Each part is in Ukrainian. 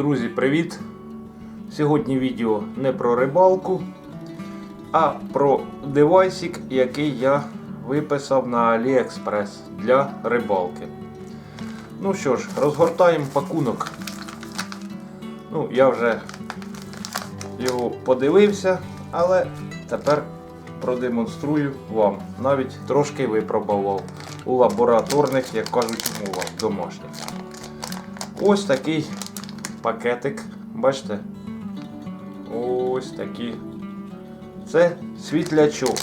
Друзі, привіт! Сьогодні відео не про рибалку, а про девайсик, який я виписав на AliExpress для рибалки. Ну що ж, розгортаємо пакунок. Ну, я вже його подивився, але тепер продемонструю вам. Навіть трошки випробував у лабораторних, як кажуть, умовах домашніх. Ось такий пакетик. Бачите? Ось такий. Це світлячок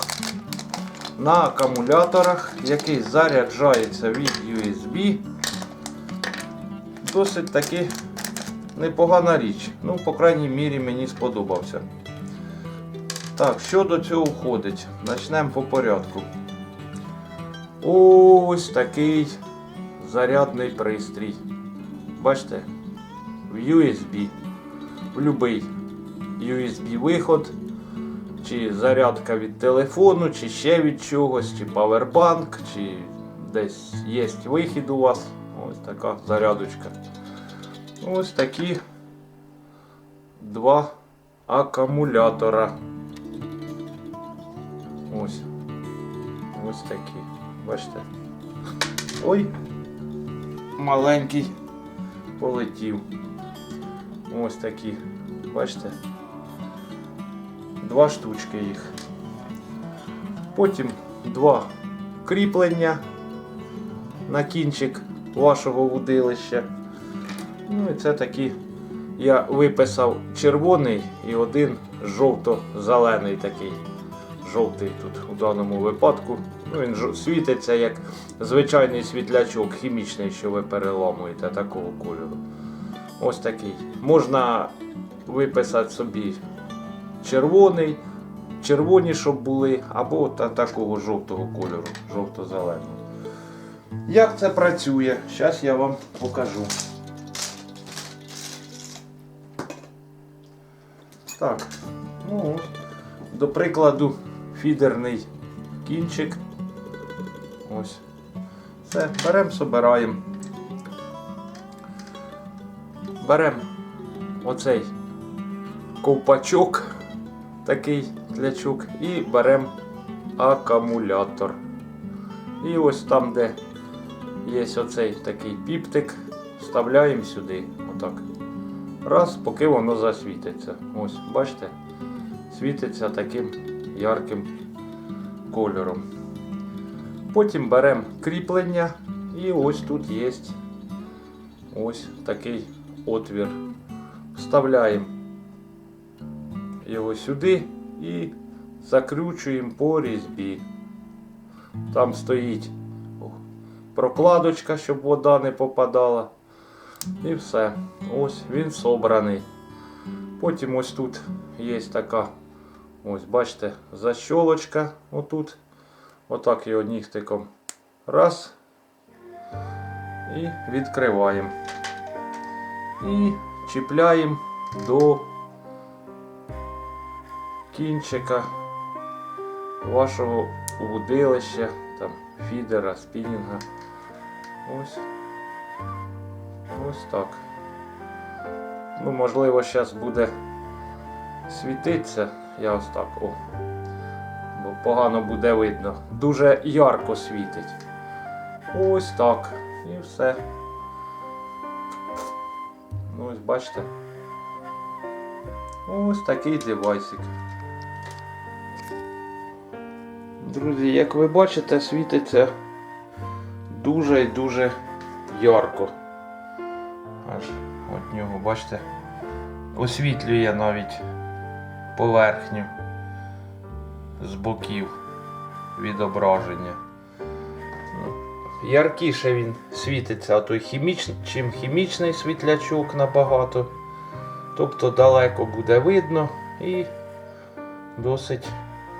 на акумуляторах, який заряджається від USB. Досить таки непогана річ. Ну, по крайній мірі, мені сподобався. Так, що до цього входить? Почнемо по порядку. Ось такий зарядний пристрій. Бачите? В USB. В будь-який USB виход, чи зарядка від телефону, чи ще від чогось, чи павербанк, чи десь є вихід у вас. Ось така зарядочка. Ось такі два акумулятора. Ось. Ось такі. Бачите? Ой, маленький полетів. Ось такі. Бачите? Два штучки їх. Потім два кріплення на кінчик вашого вудилища. Ну і це такі. Я виписав червоний і один жовто-зелений такий. Жовтий тут у даному випадку. Ну, Він світиться як звичайний світлячок хімічний, що ви переламуєте такого кольору. Ось такий. Можна виписати собі червоний, червоні, щоб були, або та, такого жовтого кольору, жовто-зеленого. Як це працює? Зараз я вам покажу. Так, ну, ось. до прикладу, фідерний кінчик. Ось. Все, беремо, собираємо. Беремо оцей ковпачок, такий тлячок, і беремо акумулятор. І ось там, де є оцей такий піптик, вставляємо сюди. Отак. Раз, поки воно засвітиться. Ось, бачите, світиться таким ярким кольором. Потім беремо кріплення і ось тут є ось такий отвір. Вставляємо його сюди і закручуємо по різьбі. Там стоїть прокладочка, щоб вода не попадала. І все. Ось він собраний. Потім ось тут є така, ось бачите, защолочка отут. Отак його нігтиком. Раз. І відкриваємо. І чіпляємо до кінчика вашого вудилища, там, фідера, спінінга. Ось. Ось так. Ну, можливо, зараз буде світитися. Я ось так. О. Бо погано буде видно. Дуже ярко світить. Ось так. І все. Ну ось бачите. Ось такий девайсик. Друзі, як ви бачите, світиться дуже і дуже ярко. Аж от нього, бачите, освітлює навіть поверхню з боків відображення. Яркіше він світиться, а той хімічний, чим хімічний світлячок набагато. Тобто далеко буде видно і досить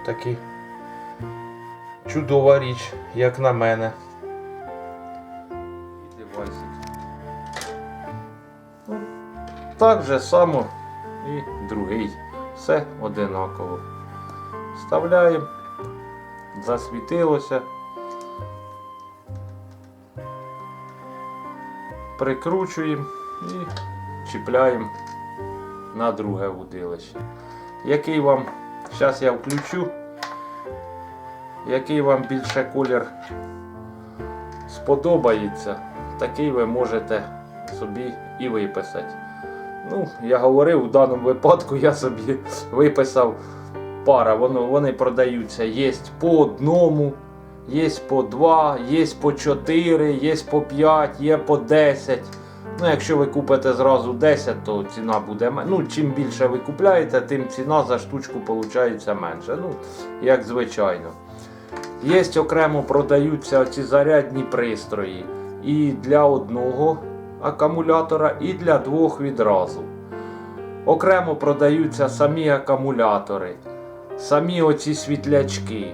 таки чудова річ, як на мене. Ну, Так же само і другий. Все одинаково. Вставляємо, засвітилося. Прикручуємо і чіпляємо на друге вудилище. Який вам, зараз я включу, який вам більше колір сподобається, такий ви можете собі і виписати. Ну, я говорив, у даному випадку я собі виписав пара. Вони продаються. Є по одному, є по два, є по чотири, є по п'ять, є по 10. Ну, якщо ви купите зразу 10, то ціна буде. Ну, чим більше ви купляєте, тим ціна за штучку виходить менше. Ну, як звичайно. Є окремо продаються ці зарядні пристрої. І для одного акумулятора, і для двох відразу. Окремо продаються самі акумулятори, самі оці світлячки.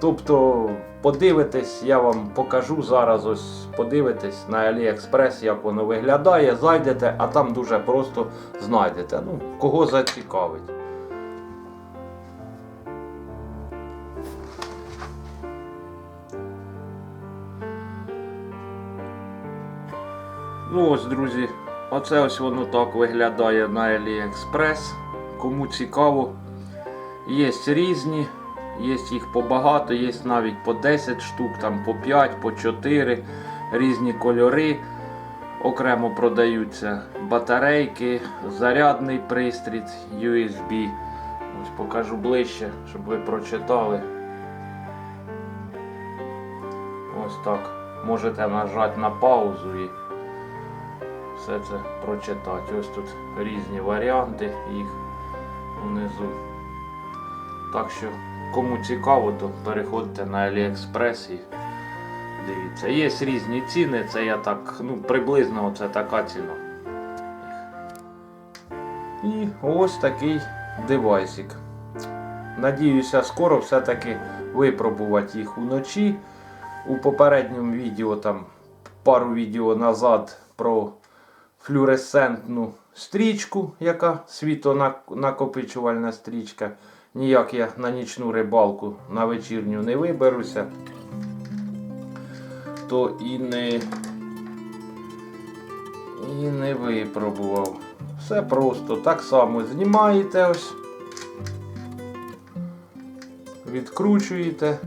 Тобто, подивитесь, я вам покажу зараз. Ось подивитесь на AliExpress, як воно виглядає. Зайдете, а там дуже просто знайдете. Ну, кого зацікавить. Ну ось, друзі, оце ось воно так виглядає на AliExpress. Кому цікаво, є різні, є їх побагато, є навіть по 10 штук, там по 5, по 4 різні кольори. Окремо продаються батарейки, зарядний пристрій USB. Ось покажу ближче, щоб ви прочитали. Ось так. Можете нажати на паузу і все це прочитати. Ось тут різні варіанти їх внизу. Так що, кому цікаво, то переходьте на AliExpress і дивіться. Є різні ціни, це я так, ну, приблизно це така ціна. І ось такий девайсик. Надіюся, скоро все-таки випробувати їх уночі. У попередньому відео, там пару відео назад про флюоресцентну стрічку, яка світлонакопичувальна стрічка. Ніяк я на нічну рибалку на вечірню не виберуся. То і не, і не випробував. Все просто. Так само знімаєте ось. Відкручуєте.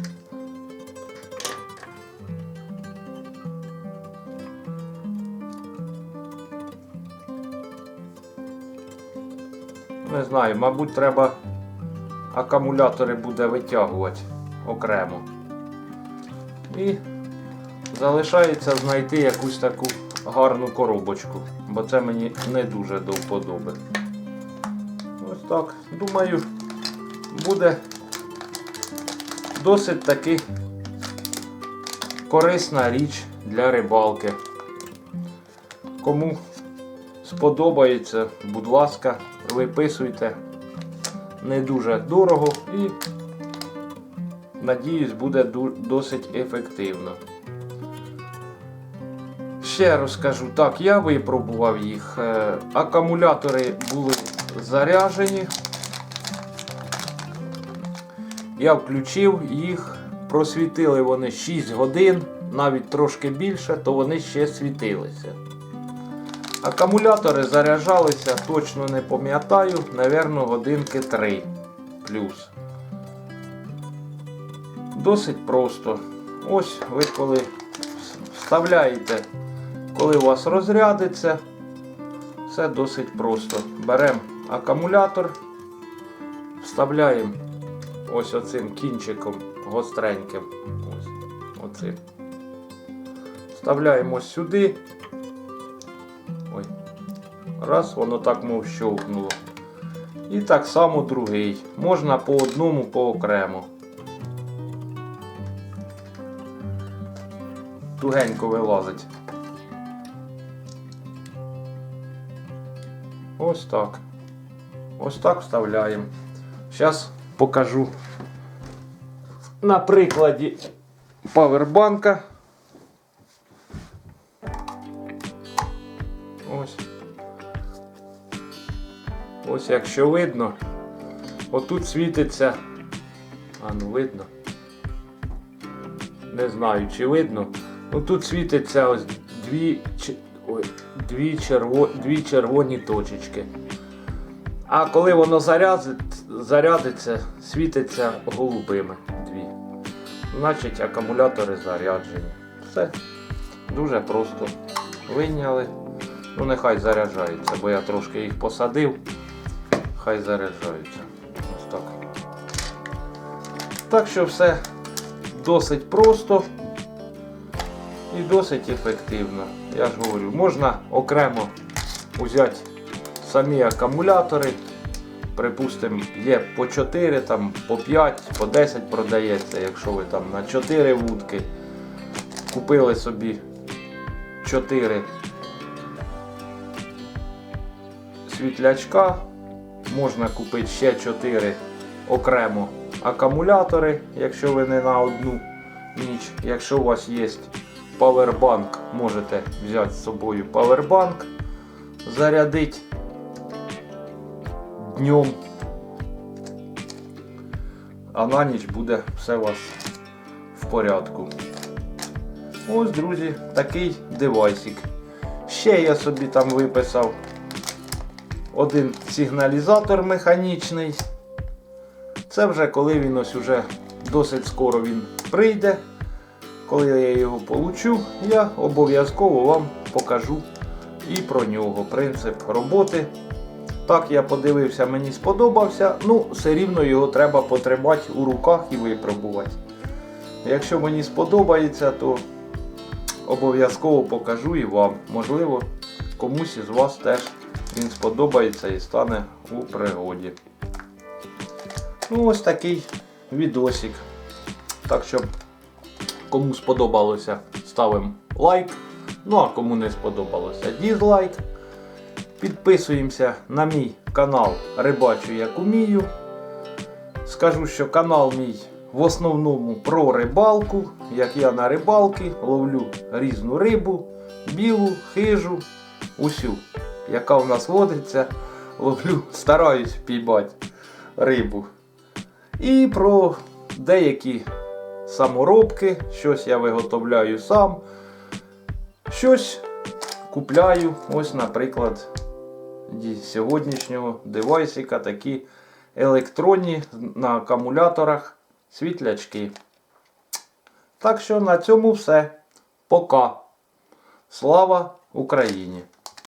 Не знаю, мабуть, треба акумулятори буде витягувати окремо. І залишається знайти якусь таку гарну коробочку, бо це мені не дуже до вподоби. Ось так. Думаю, буде досить таки корисна річ для рибалки. Кому сподобається, будь ласка, виписуйте. Не дуже дорого і, надіюсь, буде досить ефективно. Ще розкажу, так, я випробував їх. Е, Акумулятори були заряжені. Я включив їх, просвітили вони 6 годин, навіть трошки більше, то вони ще світилися. Акумулятори заряджалися, точно не пам'ятаю, напевно, годинки 3 плюс. Досить просто. Ось ви коли вставляєте, коли у вас розрядиться, все досить просто. Беремо акумулятор, вставляємо ось оцим кінчиком гостреньким. Ось, оцим. Вставляємо сюди. Раз, воно так мов щовкнуло. І так само другий. Можна по одному по окремо. Тугенько вилазить. Ось так. Ось так вставляємо. Зараз покажу на прикладі павербанка. Ось якщо видно, отут світиться. А ну видно. Не знаю, чи видно. Ну тут світиться ось дві, ой, дві, черво, дві червоні точечки. А коли воно зарядить, зарядиться, світиться голубими дві. Значить акумулятори заряджені. Все. Дуже просто вийняли. Ну нехай заряджаються, бо я трошки їх посадив. Хай заряджаються. Ось так. Так що все досить просто і досить ефективно. Я ж говорю, можна окремо взяти самі акумулятори. Припустимо, є по 4, там, по 5, по 10 продається, якщо ви там на 4 вудки купили собі 4 світлячка, можна купити ще 4 окремо акумулятори, якщо ви не на одну ніч. Якщо у вас є павербанк, можете взяти з собою павербанк, зарядити днем. А на ніч буде все у вас в порядку. Ось, друзі, такий девайсик. Ще я собі там виписав один сигналізатор механічний. Це вже коли він ось уже досить скоро він прийде. Коли я його получу, я обов'язково вам покажу і про нього. Принцип роботи. Так, я подивився, мені сподобався. Ну, все рівно його треба потримати у руках і випробувати. Якщо мені сподобається, то обов'язково покажу і вам. Можливо, комусь із вас теж він сподобається і стане у пригоді. Ну, ось такий відосик. Так що, кому сподобалося, ставимо лайк. Ну а кому не сподобалося, дізлайк. Підписуємося на мій канал Рибачу як умію. Скажу, що канал мій в основному про рибалку. Як я на рибалки ловлю різну рибу, білу, хижу, усю, яка в нас водиться, ловлю, стараюсь піймати рибу. І про деякі саморобки, щось я виготовляю сам, щось купляю. Ось, наприклад, сьогоднішнього девайсика такі електронні на акумуляторах світлячки. Так що на цьому все. Пока. Слава Україні!